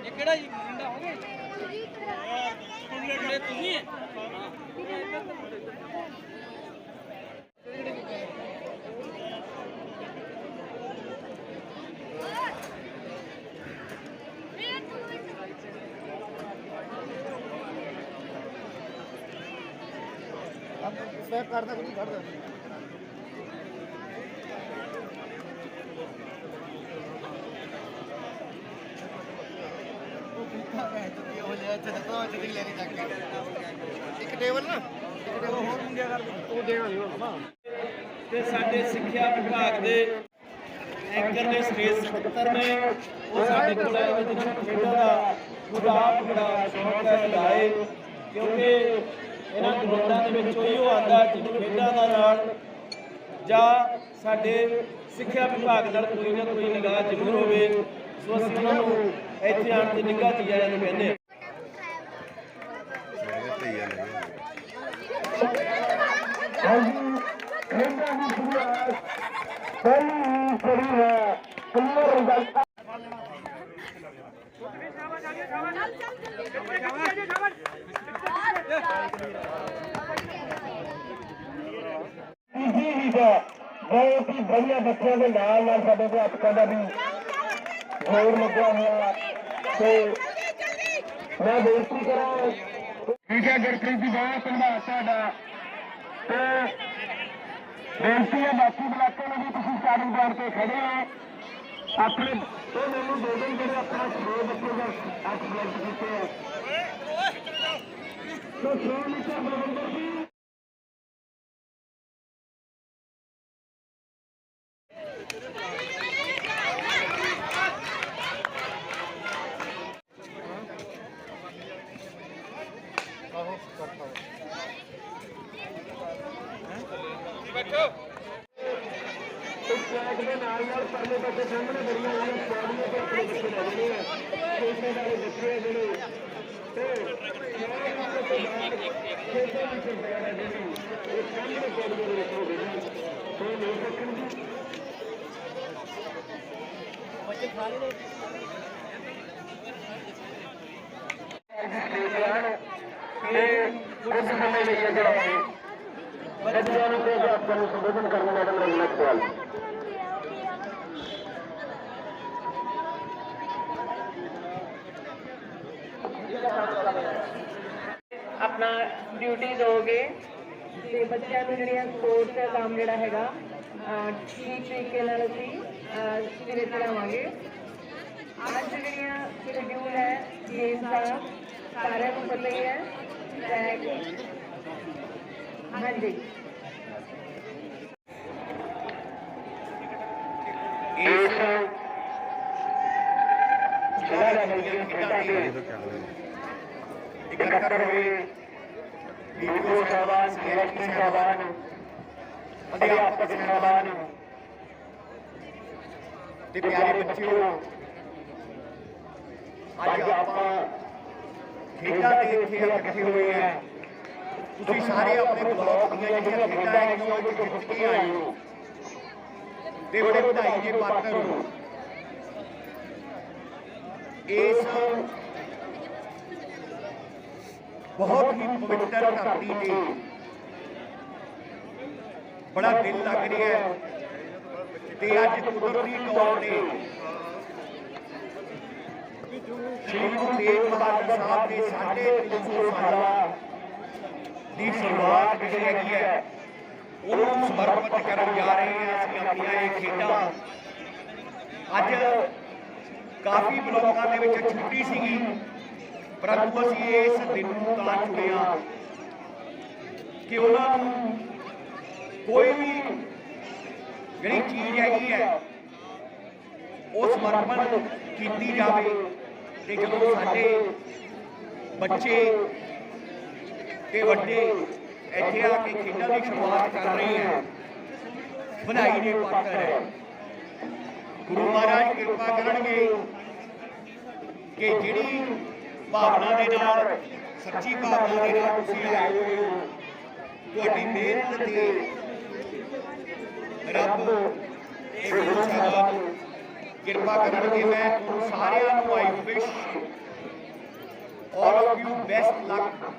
ਇਹ ਕਿਹੜਾ ਜੀ? ਮੁੰਡਾ ਹੋ ਗਿਆ ਇਹ ਤੁਸੀਂ ਹੈ। ਸਵੈਪ ਕਰਦਾ ਕੋਈ ਖੜਦਾ ਇੱਕ ਟੇਬਲ ਨਾ? ਇੱਕ ਟੇਬਲ। ਹੋਰ ਮੁੰਡਿਆ ਕਰ ਉਹ ਦੇਣਾ ਨਹੀਂ ਹੁਣ ਤੇ ਸਾਡੇ ਸਿੱਖਿਆ ਵਿਭਾਗ ਦੇ ਐਂਕਰ ਨੇ ਸਟੇਜ ਸਕੱਤਰ ਨੇ ਉਹ ਸਾਡੇ ਕੋਲ ਆਏ ਖੇਡਾਂ ਦਾ ਗੁਲਾਬ ਬੜਾ ਸ਼ੌਕ ਹੈ ਲਾਏ ਕਿਉਂਕਿ ਇਹਨਾਂ ਗਰਾਊਂਡਾਂ ਦੇ ਵਿੱਚ ਉਹੀ ਉਹ ਆਉਂਦਾ ਖੇਡਾਂ ਦਾ ਨਾਲ ਜਾਂ ਸਾਡੇ ਸਿੱਖਿਆ ਵਿਭਾਗ ਨਾਲ ਕੋਈ ਨਾ ਕੋਈ ਨਿਗਾਹ ਜ਼ਰੂਰ ਹੋਵੇ, ਸੋ ਅਸੀਂ ਉਹਨਾਂ ਨੂੰ ਇੱਥੇ ਆਣ 'ਤੇ ਨਿਗਾਹ ਚੀਜ਼ਾਂ ਨੂੰ ਕਹਿੰਦੇ ਹਾਂ। ਬਹੁਤ ਹੀ ਵਧੀਆ ਬੱਚਿਆਂ ਦੇ ਨਾਲ ਨਾਲ ਸਾਡੇ ਅਧਿਆਪਕਾਂ ਦਾ ਵੀ ਜ਼ੋਰ ਲੱਗਿਆ ਹੋਇਆ ਤੇ ਮੈਂ ਬੇਨਤੀ ਕਰਾਂ ਠੀਕ ਹੈ ਜੀ, ਬਹੁਤ ਧੰਨਵਾਦ ਤੁਹਾਡਾ। ਤੇ ਬੇਨਤੀ ਹੈ, ਬਾਕੀ ਬਲਾਕਾਂ ਨੂੰ ਵੀ ਤੁਸੀਂ ਚਾਰੂ ਬਣ ਕੇ ਖੜੇ ਹੋ। ਆਪਣੇ ਉਹ ਮੈਨੂੰ ਦੋ ਦਿਨ ਜਿਹੜੇ ਆਪਣਾ ਦੋ ਬੱਚੇ ਦਾ ਅੱਠ ਬਲੱਡ ਕੀਤੇ ਆ। ਸੋ ਸ਼੍ਰੋਮਣੀ ਬਲਵੰਦਰ ਜੀ ਟਰੈਕ ਦੇ ਨਾਲ ਨਾਲ ਪਰਲੇ ਪਾਸੇ ਸਾਹਮਣੇ ਬੜੀਆਂ ਹੋਈਆਂ ਪੌੜੀਆਂ ਤੇ ਆਪਣੇ ਬੱਚੇ ਲੱਗਣੇ ਆ ਛੋਟੇ ਵਾਲੇ ਬੱਚੇ ਆ ਜਿਹੜੇ ਤੇ ਖੇਤਾਂ ਵਿੱਚ ਵਗੈਰਾ ਜਿਹੜੀ ਇਹ ਸਾਹਮਣੇ ਪੌੜੀਆਂ ਦੇ ਵਿੱਚ ਹੋਵੇ ਤੇ ਲੈ ਸਕਣ ਜੀ ਇਹ ਸਮੇਂ ਲਈ ਹੈ ਬੱਚਿਆਂ ਨੂੰ ਤੇ ਅਧਿਆਪਕਾਂ ਨੂੰ ਸੰਬੋਧਨ ਕਰਨ ਮੈਡਮ ਰੰਗਨਾ ਖਿਆਲ ਆਪਣਾ ਡਿਊਟੀ ਦੋਗੇ। ਤੇ ਬੱਚਿਆਂ ਨੂੰ ਜਿਹੜੀਆਂ ਸਪੋਰਟਸ ਦਾ ਕੰਮ ਜਿਹੜਾ ਹੈਗਾ ਠੀਕ ਤਰੀਕੇ ਨਾਲ ਅਸੀਂ ਅਹ, ਸਿਰੇ ਚੜਾਵਾਂਗੇ ਅੱਜ ਜਿਹੜੀਆਂ ਸ਼ਡਿਊਲ ਹੈ ਗੇਮਸ ਦਾ ਸਾਰਿਆਂ ਨੂੰ ਪਤਾ ਹੀ ਹੈ ਟਰੈਕ ਹਾਂਜੀ। ਇਸ ਜਿਹੜਾ ਦਾ ਮਲਕੀ ਖੇਡਾਂ ਦੇ ਇਕੱਤਰ ਹੋਏ ਡੀਓ ਸਾਹਿਬਾਨ ਸੀਐਸਪੀ ਸਾਹਿਬਾਨ ਅਧਿਆਪਕ ਸਾਹਿਬਾਨ ਤੇ ਪਿਆਰੇ ਬੱਚਿਓ ਅੱਜ ਆਪਾਂ ਖੇਡਾਂ ਦੇ ਇੱਥੇ ਇਕੱਠੇ ਹੋਏ ਆ ਤੁਸੀਂ ਸਾਰੇ ਆਪਣੇ ਬਲਾਕ ਦੀਆਂ ਜਿਹੜੀਆਂ ਖੇਡਾਂ ਹੈਗੀਆਂ ਉਹਦੇ ਤੋਂ ਖੁਸ਼ੀਆਂ ਆਏ ਹੋ ਤੇ ਬੜੇ ਵਧਾਈ ਦੇ ਪਾਤਰ ਹੋ ਇਸ ਬਹੁਤ ਹੀ ਪਵਿੱਤਰ ਧਰਤੀ ਤੇ ਬੜਾ ਦਿਲ ਲੱਗ ਰਿਹਾ ਹੈ। ਤੇ ਅੱਜ ਕੁਦਰਤੀ ਤੌਰ ਤੇ ਸ਼੍ਰੀ ਗੁਰੂ ਤੇਗ ਬਹਾਦਰ ਸਾਹਿਬ ਦੇ ਸਾਢੇ 300 ਦੀ ਸ਼ੁਰੂਆਤ ਜਿਹੜੀ ਹੈਗੀ ਹੈ, ਉਹਨੂੰ ਸਮਰਪਿਤ ਕਰਨ ਜਾ ਰਹੇ ਹਾਂ ਅਸੀਂ ਆਪਣੀਆਂ ਇਹ ਖੇਡਾਂ। ਅੱਜ ਕਾਫੀ ਬਲਾਕਾਂ ਦੇ ਵਿੱਚ ਛੁੱਟੀ ਸੀਗੀ, ਪਰੰਤੂ ਅਸੀਂ ਇਸ ਦਿਨ ਨੂੰ ਤਾਂ ਚੁਣਿਆ ਕਿ ਉਹਨਾਂ ਨੂੰ ਕੋਈ ਵੀ ਜਿਹੜੀ ਚੀਜ਼ ਹੈਗੀ ਹੈ, ਉਹ ਸਮਰਪਣ ਕੀਤੀ ਜਾਵੇ ਤੇ ਜਦੋਂ ਸਾਡੇ ਬੱਚੇ ਤੇ ਵੱਡੇ ਇੱਥੇ ਆ ਕੇ ਖੇਡਾਂ ਦੀ ਸ਼ੁਰੂਆਤ ਕਰ ਰਹੇ ਹੈ, ਵਧਾਈ ਦੇ ਪਾਤਰ ਹੈ। ਗੁਰੂ ਮਹਾਰਾਜ ਕਿਰਪਾ ਕਰਨਗੇ ਕਿ ਜਿਹੜੀ ਭਾਵਨਾ ਦੇ ਨਾਲ, ਸੱਚੀ ਭਾਵਨਾ ਦੇ ਨਾਲ ਤੁਸੀਂ ਆਏ ਹੋ, ਤੁਹਾਡੀ ਮਿਹਨਤ ਤੇ ਰੱਬ ਇਹ ਗੁਰੂ ਸਾਹਿਬਾਨ ਕਿਰਪਾ ਕਰਨਗੇ ਮੈਂ ਤੁਹਾਨੂੰ ਸਾਰਿਆਂ ਨੂੰ I wish all of you best luck